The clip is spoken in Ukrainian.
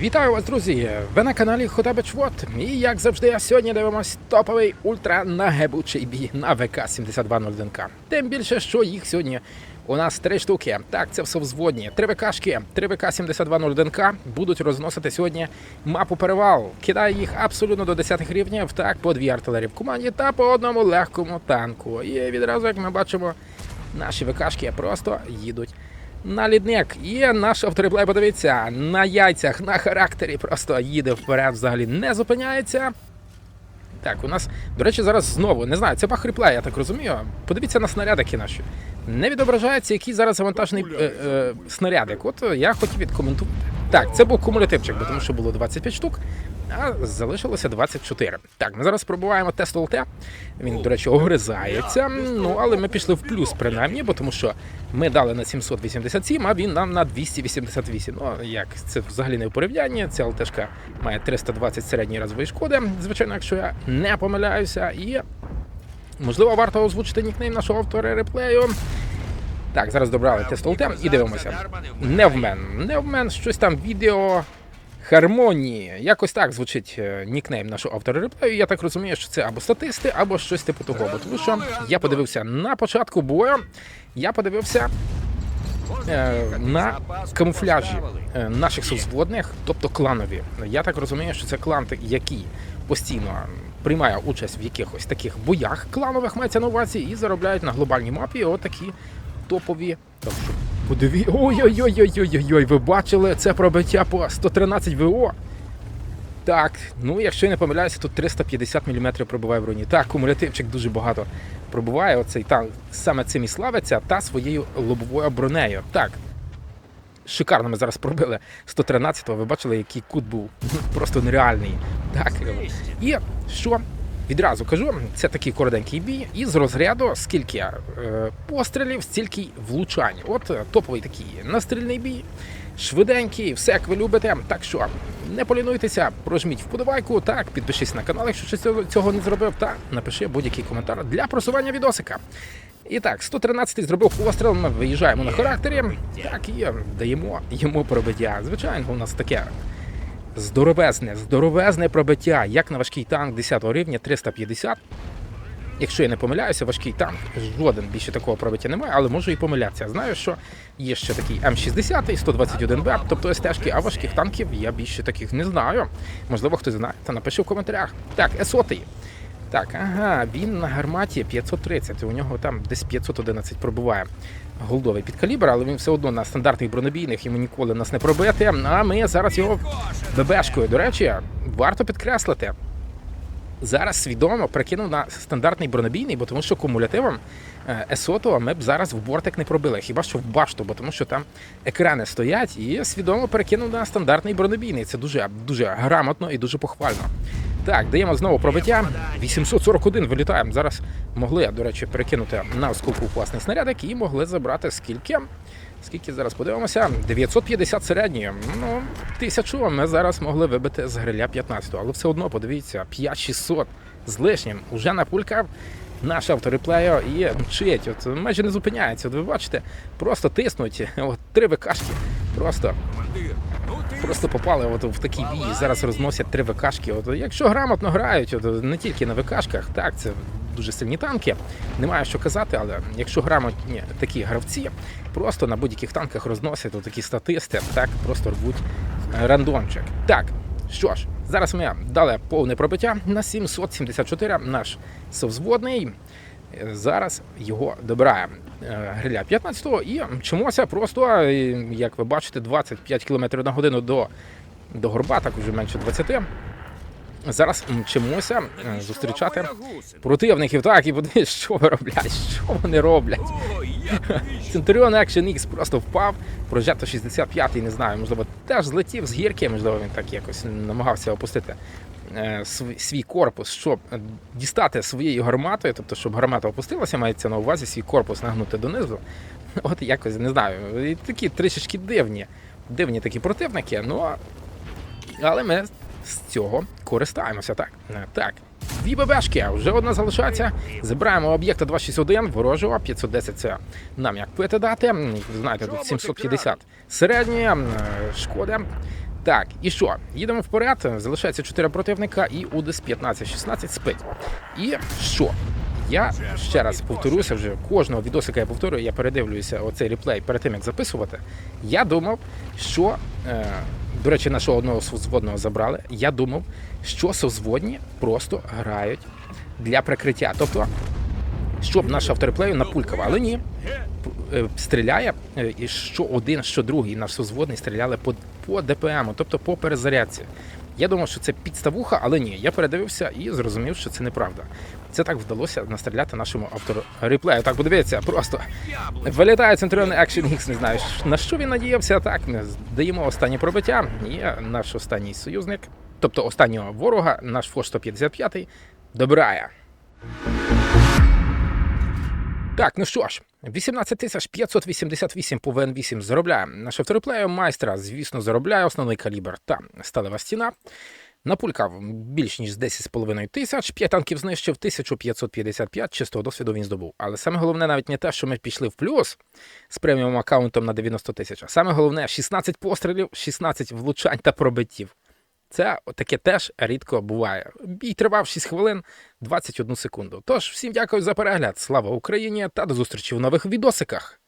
Вітаю вас, друзі! Ви на каналі Хотабич Вот. І як завжди, сьогодні дивимось топовий ультра нагебучий бій на ВК 7201К. Тим більше, що їх сьогодні у нас три штуки. Так, це все взводні. Три ВКшки, три ВК 7201К будуть розносити сьогодні мапу перевал. Кидає їх абсолютно до 10 рівнів. Так, по дві артилерії в команді та по одному легкому танку. І відразу, як ми бачимо, наші ВКшки просто їдуть на лідник. І наш автореплей, подивіться, на яйцях, на характері просто їде вперед, взагалі не зупиняється. Так, у нас, до речі, зараз знову не знаю, це реплей, я так розумію. Подивіться на снарядики наші. Не відображається, який зараз завантажений е, е, снарядик. От я хотів відкоментувати. Так, це був кумулятивчик, бо тому що було 25 штук, а залишилося 24. Так, ми зараз пробуваємо тест ЛТ. Він, до речі, огризається. Ну, але ми пішли в плюс, принаймні, бо тому що ми дали на 787, а він нам на 288. Ну, як це взагалі не в порівнянні. Ця ЛТшка має 320 середньої разової шкоди. Звичайно, якщо я не помиляюся, і можливо варто озвучити нікнейм нашого автора реплею. Так, зараз добрали тест ЛТ і дивимося. Невмен. Невмен, щось там відео. Хармонії. Якось так звучить е, нікнейм нашого автора реплею. Я так розумію, що це або статисти, або щось типу того. Бо тому що я подивився на початку бою, я подивився е, на камуфляжі е, наших совзводних, тобто кланові. Я так розумію, що це клан, який постійно приймає участь в якихось таких боях кланових мається на увазі і заробляють на глобальній мапі отакі топові. Подиві. Ой-ой-ой-ой-ой-ой, ви бачили це пробиття по 113 ВО. Так, ну якщо я не помиляюся, тут 350 мм пробиває в броні. Так, кумулятивчик дуже багато пробиває. Оцей та саме цим і славиться та своєю лобовою бронею. Так. Шикарно ми зараз пробили 113-го. Ви бачили, який кут був просто нереальний. Так. І що? Відразу кажу, це такий коротенький бій, і з розряду скільки е, пострілів, стільки влучань. От е, топовий такий настрільний бій, швиденький, все як ви любите. Так що не полінуйтеся, прожміть вподобайку, так, підпишись на канал, якщо щось цього- не зробив, та напиши будь-який коментар для просування відосика. І так, 113-й зробив постріл, ми виїжджаємо на характері, так і даємо йому пробиття. Звичайно, у нас таке здоровезне, здоровезне пробиття, як на важкий танк 10 рівня 350. Якщо я не помиляюся, важкий танк, жоден більше такого пробиття немає, але можу і помилятися. Знаю, що є ще такий М60, 121Б, тобто СТшки, а важких танків я більше таких не знаю. Можливо, хтось знає, та напиши в коментарях. Так, С100. Так, ага, він на гарматі 530, у нього там десь 511 пробуває голдовий підкалібр, але він все одно на стандартних бронебійних йому ніколи нас не пробити. А ми зараз його ББшкою. До речі, варто підкреслити. Зараз свідомо перекинув на стандартний бронебійний, бо тому що кумулятивом е, Есото ми б зараз в бортик не пробили, хіба що в башту, бо тому що там екрани стоять, і свідомо перекинув на стандартний бронебійний. Це дуже дуже грамотно і дуже похвально. Так, даємо знову пробиття. 841 вилітаємо. Зараз могли, до речі, перекинути на осколку класний снарядик і могли забрати скільки. Скільки зараз подивимося? 950 середньої. Ну, тисячу ми зараз могли вибити з гриля 15 але все одно подивіться, 5600 з лишнім. Уже напулькав наш автореплеєр і мчить. От майже не зупиняється. От ви бачите, просто тиснуть. От три ВКшки. Просто Просто попали от в такий бій. Зараз розносять три ВКшки. От якщо грамотно грають, от не тільки на ВКшках, так це дуже сильні танки. Немає що казати, але якщо грамотні такі гравці, просто на будь-яких танках розносять от такі статисти, так просто рвуть е, рандомчик. Так, що ж, зараз ми дали повне пробиття на 774. Наш совзводний. Зараз його добираємо е, гриля 15-го і мчимося просто, е, як ви бачите, 25 км на годину до, до горба, так вже менше 20. Зараз мчимося е, зустрічати противників. Так, і подивись, що ви роблять, що вони роблять. Центуріон Action X просто впав. Прожето 65 не знаю, можливо, теж злетів з гірки, можливо, він так якось намагався опустити свій, свій корпус, щоб е, дістати своєю гарматою, тобто, щоб гармата опустилася, мається на увазі свій корпус нагнути донизу. От якось не знаю. І такі трішечки дивні. Дивні такі противники, ну але ми з цього користаємося. Так. Е, Так. Дві ББшки, вже одна залишається. Забираємо об'єкта 261, ворожого, 510 це нам як пити дати. Знаєте, тут 750 середньої, е, шкода. Так, і що? Їдемо вперед. Залишається 4 противника і Удис 15-16 спить. І що? Я ще раз повторюся вже кожного відосика я повторюю, я передивлююся оцей реплей перед тим, як записувати. Я думав, що. Е, до речі, нашого одного созводного забрали. Я думав, що созводні просто грають для прикриття. Тобто, щоб наш автореплею напулькав, але ні. Е, Стріляє, е, і що один, що другий наш созводний стріляли по, по ДПМу, тобто по перезарядці. Я думав, що це підставуха, але ні. Я передивився і зрозумів, що це неправда. Це так вдалося настріляти нашому автору реплею. Так, подивіться, просто вилітає центральний Action X, не знаю, на що він надіявся. Так, ми даємо останнє пробиття. І наш останній союзник, тобто останнього ворога, наш Фош 155 добирає. Так, ну що ж, 18 тисяч 588 по ВН8 заробляє. Наш автореплею майстра, звісно, заробляє основний калібр та сталева стіна. Напулькав більш ніж 10,5 тисяч, 5 танків знищив, 1555 чистого досвіду він здобув. Але саме головне навіть не те, що ми пішли в плюс з преміум аккаунтом на 90 тисяч, а саме головне 16 пострілів, 16 влучань та пробиттів. Це таке теж рідко буває. Бій тривав 6 хвилин 21 секунду. Тож всім дякую за перегляд. Слава Україні та до зустрічі в нових відосиках.